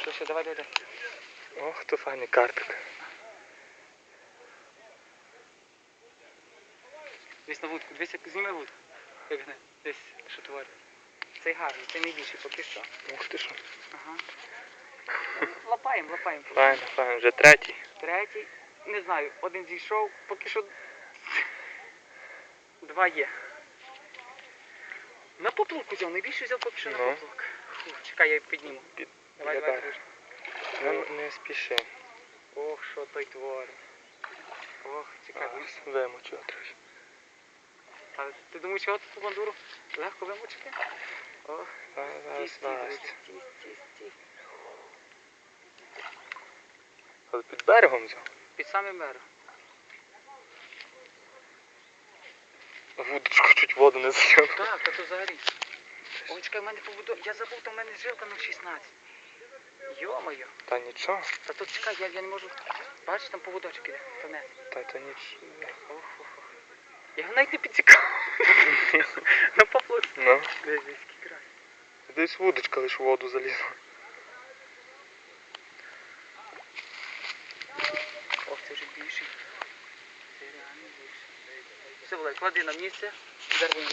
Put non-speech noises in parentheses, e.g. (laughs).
Що, що, давай, давай, давай. Ох, то файний карпик. Десь на вудку, десь як зніме вудку. Як не, десь, що творить. Цей гарний, це найбільший поки що. Ух ти що. Ага. Лапаємо, лапаємо. Файно, файно, вже третій. Третій, не знаю, один зійшов, поки що два є. На поплавку взяв, найбільше взяв поки що на Ну. поплавок. Фу, чекай, я підніму. Під- Давай, давай, далі. друже. Не, спіши. Ох, що той творить. Ох. Зараз вимочу трохи. А ти думаєш, що тут бандуру легко вимочити? Ох, Зараз, стій. Але під берегом взяв. Під самим берегом. Вудочку чуть воду не зайняв. Так, та то взагалі. Ой, чекай, в мене побудо... Я забув, там в мене жилка 0,16. Йо-моє. Та нічого, Та тут чекай, я, я не можу. Бачиш, там поводочок іде. То не. та то нічого. Ох, ох, ох. Я його навіть не підцікав. (laughs) На поплавку. Ну, Дивись, дивись, який край. десь вудочка лиш в воду залізла. Ох, це вже більший. Це реально більший. Все, Влад, клади на місце. Зараз він.